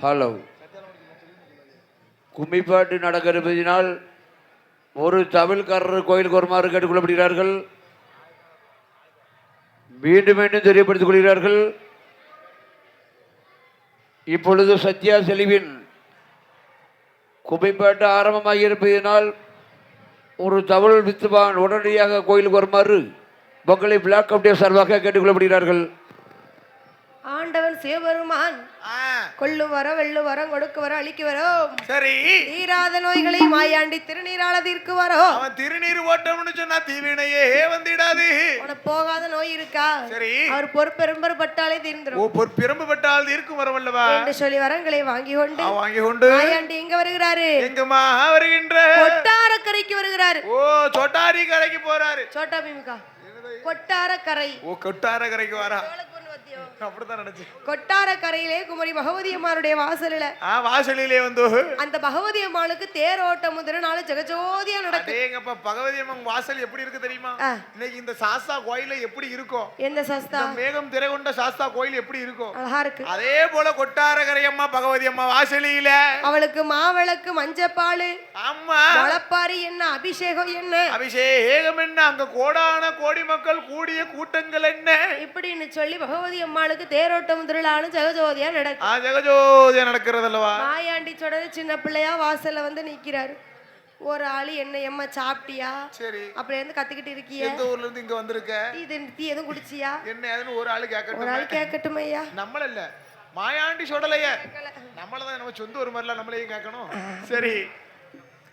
Hello கும்மிப்பாட்டு நடக்கிறபதினால் ஒரு தமிழ்காரர் கோயிலுக்கு வருமாறு கேட்டுக்கொள்ளப்படுகிறார்கள். மீண்டும் மீண்டும் தெரியப்படுத்திக் கொள்கிறார்கள். இப்பொழுது சத்யா செலிவின் கும்மிப்பாட்டு ஆரம்பமாக இருப்பதினால் ஒரு தமிழ் வித்துவான் உடனடியாக கோயிலுக்கு வருமாறு பொங்கலை பிளாக் கமிட்டி சார்பாக கேட்டுக்கொள்ளப்படுகிறார்கள். ஆண்டவன் சிவபெருமான். கொள்ளும் வரம் வெள்ளும் வரம் கொடுக்கு வரம் அழிக்கு வரோம் சரி. தீராத நோய்களை மாயாண்டி திருநீரால தீர்க்கு வரோம் அவன் திருநீர் ஓட்டம்னு சொன்னா தீவினையே வந்திடாது. உனக்கு போகாத நோய் இருக்கா? சரி. அவர் பொறுப்பெரும்பர் பட்டாலே தீர்ந்துரும். ஓ பொற் பிரம்பு பட்டால் இருக்கும் வரவல்லவா? என்று சொல்லி வரங்களை வாங்கி கொண்டு வாங்கி கொண்டு மாயாண்டி எங்க வருகிறாரு? எங்கம்மா வருகின்ற? கொட்டாரக்கரைக்கு வருகிறாரு. ஓ சொட்டாரி கரைக்கு போறாரு. சோட்டா பீமுக்கா. கொட்டாரக்கரை. ஓ கொட்டார கரைக்கு வரா? அப்படித்தான் நினைச்சேன் கொட்டாரக்கரையிலே குமரி பகவதி அம்மாருடைய வாசலில. ஆ வாசலிலே வந்து அந்த பகவதி அம்மாளுக்கு தேரோட்டம் நாள் ஜெகஜோதியா நடக்கும் அடேங்கப்பா பகவதி அம்மன் வாசல் எப்படி இருக்கு தெரியுமா. இன்னைக்கு இந்த சாஸ்தா கோயில்ல எப்படி இருக்கும் எந்த சஸ்தா? மேகம் திரை கொண்ட சாஸ்தா கோயில் எப்படி இருக்கும் அழகா இருக்கு. அதே போல கொட்டாரகரை அம்மா பகவதி அம்மா வாசலியில. அவளுக்கு மாவிளக்கு மஞ்சப்பாலு ஆமா முளப்பாரி என்ன அபிஷேகம் என்ன? அபிஷேகம் என்ன? அங்க கோடான கோடி மக்கள் கூடிய கூட்டங்கள் என்ன? இப்படின்னு சொல்லி பகவதி அம்மாளுக்கு தேரோட்டம் திருவிழான்னு ஜெகஜோதியா நடக்கும். ஆ ஜெகஜோதியா நடக்கிறது அல்லவா மாயாண்டி சொன்னது சின்ன பிள்ளையா வாசல்ல வந்து நிக்கிறாரு. ஒரு ஆளு என்ன எம்மா சாப்பிட்டியா? சரி. அப்படி இருந்து கத்துக்கிட்டு இருக்கிய. எந்த ஊர்ல இருந்து இங்க வந்திருக்க? இது டீ எதுவும் குடிச்சியா? என்ன ஏதுன்னு ஒரு ஆளு ஒரு கேட்கட்டும் ஆள் கேட்கட்டும் ஐயா? நம்மள இல்ல மாயாண்டி சொல்லலைய. நம்மளதான் நம்ம சொந்த ஒரு மாதிரிலாம் நம்மளையும் கேட்கணும். சரி.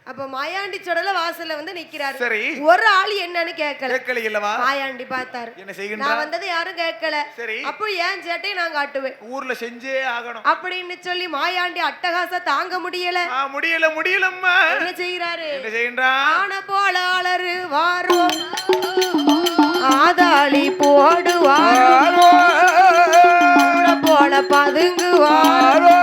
அப்ப மாயாண்டி சொடல வாசல்ல வந்து நிக்கிறாரு. சரி. ஒரு ஆள் என்னன்னு கேட்கல. கேட்கல இல்லவா மாயாண்டி பார்த்தாரு. என்ன நான் செய்கின்ற வந்தது யாரும் கேட்கல. சரி. அப்போ ஏன் சேட்டையை நான் காட்டுவேன்? ஊர்ல செஞ்சே ஆகணும். அப்படின்னு சொல்லி மாயாண்டி அட்டகாச தாங்க முடியல. முடியல முடியலம்மா. என்ன செய்யறாரு என்ன செய்கின்றா ஆன போல அலறு வாரோ ஆதாளி போடுவாரோ. போல பதுங்குவாரோ.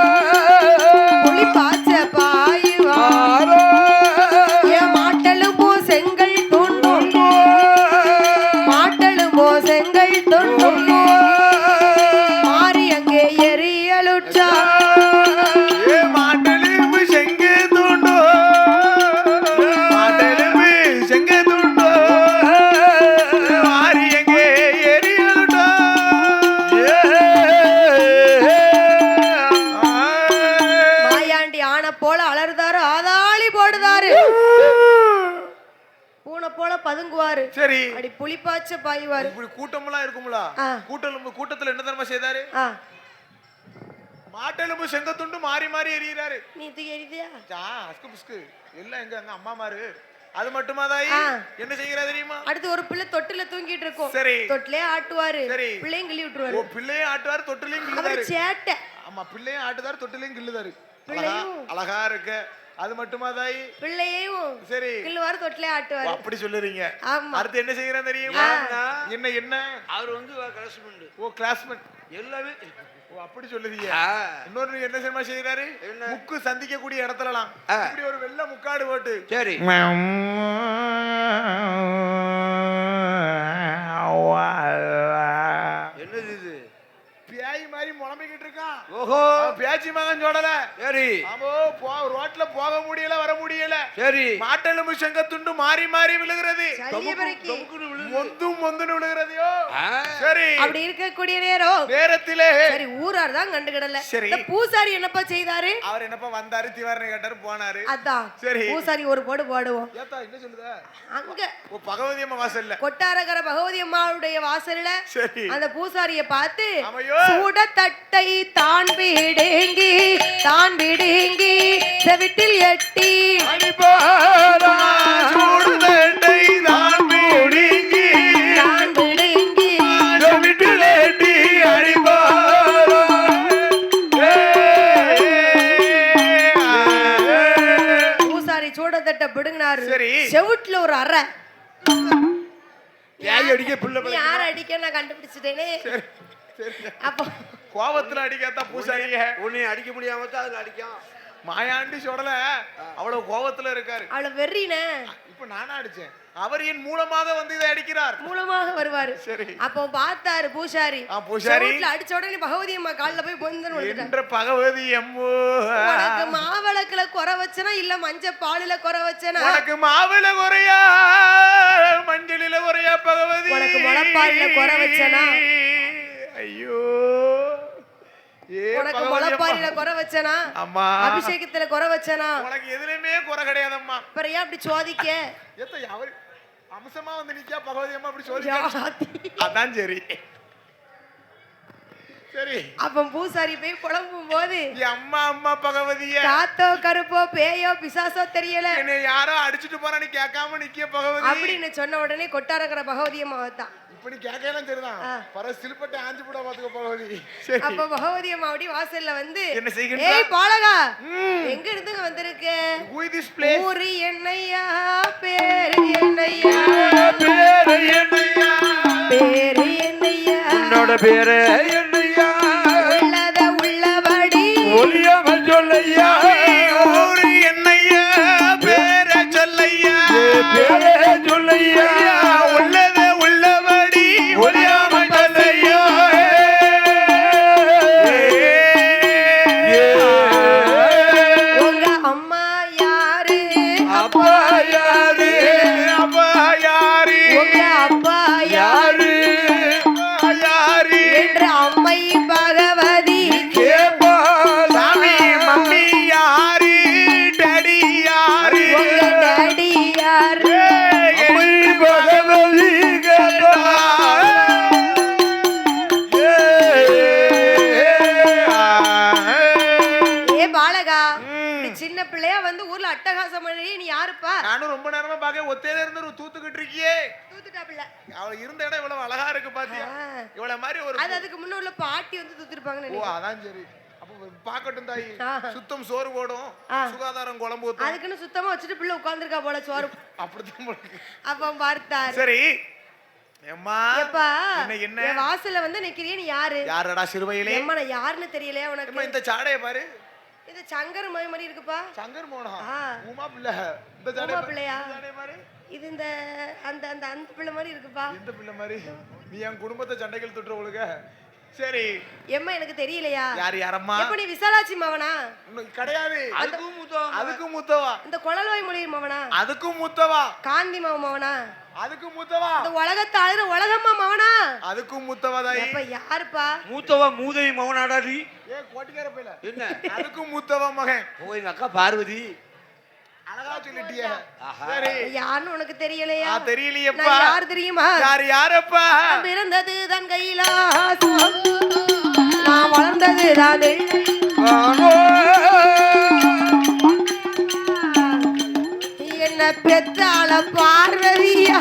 சரி. அடி புலிப்பாச்ச பாயுவாரு இப்படி கூட்டமெல்லாம் இருக்கும்ல. கூட்டம் கூட்டத்துல என்ன தர்மம் செய்தாரு? மாட்டெலும்பு செங்கத்துண்டு மாறி மாறி எறிகிறாரு நீ தூக்கி எறிதியா? ஆ, அஸ்கு புஸ்கு. எல்லாம் எங்க அங்க அம்மா மாரு. அது மட்டுமா தாயி. என்ன செய்கிறா தெரியுமா? அடுத்து ஒரு பிள்ளை தொட்டில தூங்கிட்டு இருக்கும். சரி. தொட்டிலே ஆட்டுவாரு. சரி. பிள்ளையும் கிள்ளி ஓ விட்டுருவாரு பிள்ளையும் ஆட்டுவாரு தொட்டிலையும் கிள்ளுதாரு. சேட்டை. ஆமா பிள்ளையும் ஆட்டுதாரு தொட்டிலையும் கிள்ளுதாரு. அழகா பிள்ளையும். அழகா இருக்கு. அது மட்டுமா தாயி? பிள்ளையையும் சரி. கிள்ளுவாரு தொட்டிலே ஆட்டுவாரு. அப்படி சொல்லுறீங்க. ஆமா. அடுத்து என்ன செய்கிறேன் தெரியுமா? என்ன என்ன? அவர் வந்து கிளாஸ்மெண்ட் ஓ கிளாஸ்மேட் எல்லாமே. ஓ அப்படி சொல்லுதீங்க. இன்னொரு என்ன சினிமா செய்யறாரு? முக்கு சந்திக்கக்கூடிய இடத்துலலாம். ஆ. இப்படி ஒரு வெள்ள முக்காடு போட்டு. சரி. சொல்லல சரி. ஆமோ போ ரோட்ல போக முடியல வர முடியல. சரி. மாட்டெலும்பு செங்கத்துண்டு மாறி மாறி விழுகிறது. மொந்தும் மொந்துன்னு அப்படி இருக்கக்கூடிய நேரம். நேரத்திலே சரி ஊரார் தான் கண்டுகிடல. சரி. பூசாரி என்னப்பா செய்தாரு? அவர் என்னப்பா வந்தாரு திவாரணை கேட்டாரு போனாரு. அதான். சரி. பூசாரி ஒரு போடு போடுவோம். ஏத்தா என்ன சொல்லுதா? அங்க. பகவதி அம்மா வாசல்ல. கொட்டாரகர பகவதி அம்மாவுடைய வாசல்ல சரி. அந்த பூசாரிய பார்த்து சூட தட்டை தான் விடுங்கி தான் விடுங்கி செவிட்டில் எட்டி சூடுதண்டை பூசாரி சூட தட்டை பிடுங்கினாரு. சரி. செவுட்டுல ஒரு அறை. ஏய் அடிக்க பிள்ளை யார் அடிக்க? நான் கண்டுபிடிச்சிட்டேனே. அப்போ கோவத்துல அடிக்காதா பூசாரிய உன்னை அடிக்க முடியாம தான் அதுல அடிக்கும். மாயாண்டி சொடல. அவ்வளவு கோவத்துல இருக்காரு. அவளை வெறின. இப்ப நானா அடிச்சேன். அவர் என் மூலமாக வந்து இதை அடிக்கிறார். மூலமாக வருவாரு. சரி. அப்போ பார்த்தாரு பூசாரி பூசாரி. அடிச்ச உடனே பகவதி அம்மா கால்ல போய் பொந்தன் என்ற பகவதி எம்மோ உனக்கு மாவிளக்குல குறை வச்சனா இல்ல மஞ்ச பாலுல குறை வச்சனா? உனக்கு மாவில குறையா? மஞ்சளில குறையா பகவதி? உனக்கு முளைப்பால்ல குறை வச்சனா? ஐயோ. உனக்கு அம்மா. குறை வச்சனா? அம்மா. அபிஷேகத்துல குறை வச்சனா? உனக்கு எதுலயுமே குறை கிடையாதம்மா. அப்புறம் ஏன் அப்படி சோதிக்க? எத்த அவர் அம்சமா வந்து நிக்கா பகவதி அம்மா அப்படி ஜாதி. அதான் சரி. சரி. அப்ப பூசாரி போய் குழம்பும் போது அம்மா அம்மா பகவதிய. காத்தோ கருப்போ பேயோ பிசாசோ தெரியல. என்னை யாரோ அடிச்சிட்டு போறான்னு கேட்காம நிக்க பகவதி. அப்படின்னு சொன்ன உடனே கொட்டாரக்கர பகவதி அம்மா தான் இப்ப நீ கேட்கலாம் சரிதான். பர சிலுப்பட்டை ஆஞ்சு போட பாத்துக்க பகவதி அப்ப பகவதி அம்மா அப்படி வாசல்ல வந்து என்ன செய்கின்றார்? ஏய் பாலகா. எங்க இருந்துங்க வந்திருக்கு is this place? ஊரு என்னையா பேரு என்னையா பேரு என்னையா பேரு என்னையா உன்னோட பேரு நானும் ரொம்ப நேரமா பாக்க ஒத்தையில இருந்து ஒரு தூத்துக்கிட்டு இருக்கியே. தூத்துட்டா பிள்ளை அவ இருந்த இடம் இவ்வளவு அழகா இருக்கு பாத்தியா. இவ்வளவு மாதிரி ஒரு அது அதுக்கு முன்ன உள்ள பாட்டி வந்து தூத்திருப்பாங்கன்னு ஓ அதான் சரி. அப்ப பாக்கட்டும் தாயி. சுத்தம் சோறு போடும். சுகாதாரம் குழம்பு ஊத்தும். அதுக்குன்னு சுத்தமா வச்சுட்டு பிள்ளை உட்கார்ந்திருக்கா போல சோறு. அப்படித்தான் போல. அப்ப பார்த்தாரு. சரி. வாசல்ல வந்து நிக்கிறிய நீ யாரு? யாரடா சிறுவையிலே? யாருன்னு தெரியலையா உனக்கு? இந்த சாடைய பாரு. இது சங்கர் மய மாதிரி இருக்குப்பா. சங்கர் மோனா. உமா பிள்ளை. இந்த பாரு. பிள்ளையா? இந்த இது இந்த அந்த அந்த அந்த பிள்ளை மாதிரி இருக்குப்பா. எந்த பிள்ளை மாதிரி நீ என் குடும்பத்தை சண்டைகள் துட்டுற ஒழுக சரி. எம்மா எனக்கு தெரியலையா? யார் யாரம்மா? எப்ப நீ விசாலாட்சி மவனா? கிடையாது. அதுக்கும் மூத்தவன் அதுக்கும் மூத்தவா? இந்த குழல்வாய் மொழி மவனா? அதுக்கும் மூத்தவா? காந்தி மாவு மவனா? அதுக்கும் மூத்தவா? இந்த உலகத்தை அழுற உலகம்மா மவனா? அதுக்கும் மூத்தவா தாயி எப்ப யாருப்பா? மூத்தவன் மூதவி மகனாடாடி ஏ கோட்டிக்கார பையில. என்ன? அதுக்கும் மூத்தவா மகன். ஓ எங்க அக்கா பார்வதி. சொல்லிட்டியே. யாருன்னு உனக்கு தெரியலையா? தெரியலையேப்பா. யார் தெரியுமா? யார் யாரப்பா? பிறந்தது தன் கைலாசம். நான் வளர்ந்தது தான் என்ன பெற்றால பார்வதியா?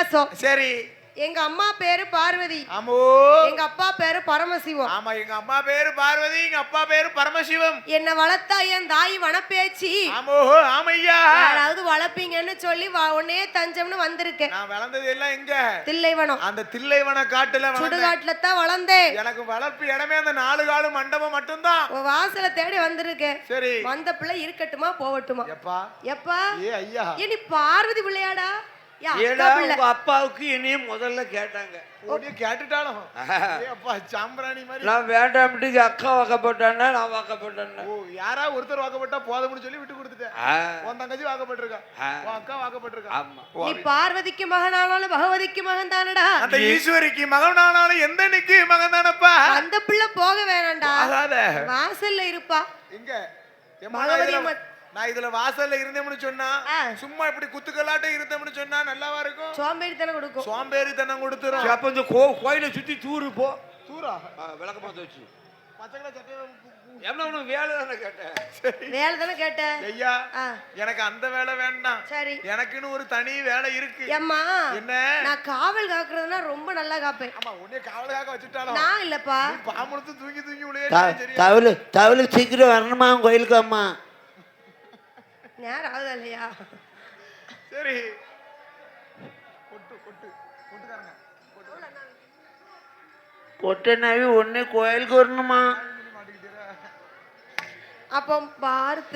கைலாசம் சரி. எங்க அம்மா பேரு பார்வதி. ஆமோ. எங்க அப்பா பேரு பரமசிவம். ஆமா எங்க அம்மா பேரு பார்வதி எங்க அப்பா பேரு பரமசிவம். என்ன வளர்த்தா என் தாய் வனப்பேச்சி. ஆமோ ஆமையா. யாராவது வளர்ப்பீங்கன்னு சொல்லி வ- உடனே தஞ்சம்னு வந்திருக்கேன். நான் வளர்ந்தது எல்லாம் எங்க? தில்லைவனம். அந்த தில்லைவன காட்டுல சுடுகாட்டுல தான் வளர்ந்தேன். எனக்கு வளர்ப்பு இடமே அந்த நாலு காடு மண்டபம் மட்டும்தான். வாசலை தேடி வந்திருக்கேன். சரி. வந்த பிள்ளை இருக்கட்டுமா போகட்டுமா? எப்பா? எப்பா? ஏ ஐயா. ஏ நீ பார்வதி பிள்ளையாடா. ஏடா உங்க அப்பாவுக்கு என்னையும் முதல்ல கேட்டாங்க. கேட்டுட்டாலும். அப்பா சாம்பிராணி மாதிரி. நான் வேண்டாம்ட்டு அக்கா வாக்கப்பட்டானா நான் வாக்கப்பட்டேன்னா. ஓ யாரா ஒருத்தர் வாக்கப்பட்டா போதும்னு சொல்லி விட்டு கொடுத்துட்டேன் உன் தங்கச்சி வாக்கப்பட்டிருக்கா. உன் அக்கா வாக்கப்பட்டிருக்கா. ஆமா. நீ பார்வதிக்கு மகனானாலும் பகவதிக்கு மகன் தானடா அந்த ஈஸ்வரிக்கு மகனானாலும் எந்த நிக்கு மகன் தானப்பா அந்த பிள்ளை போக வேணாம்டா. வாசல்ல இருப்பா. எங்க? ஏம்மா, நான் இதுல- வாசல்ல இருந்தேன்னு சொன்னா. சும்மா இப்படி குத்துக்கலாட்ட இருந்தோம்னு சொன்னா நல்லாவா இருக்கும். சோம்பேறி தானே கொடுக்கும். சோம்பேறி தனம் கொடுத்துரும் அப்ப இந்த கோ கோயிலை சுத்தி தூரு போ. தூரா? விளக்க பார்த்து வச்சு. எனக்கு அந்த வேலை வேண்டாம். சரி. எனக்குன்னு ஒரு தனி வேலை இருக்கு. ஏம்மா என்ன? நான் காவல் காக்குறதுனா ரொம்ப நல்லா காப்பேன். ஆமா உன்னைய காவலுக்காக வச்சுட்டாலும் நான் இல்லப்பா. பாம்புடுத்து தூங்கி தூங்கி சரி தவளு தவளு சீக்கிரம் வரணுமா? கோயிலுக்கு அம்மா நேரம் ஆகுதா இல்லையா சரி. கொட்டு கொட்டு கொட்டுக்காரங்க. கொட்டு கொட்டனாவி ஒன்று கோயிலுக்கு வரணுமா? அப்போ பார்த்து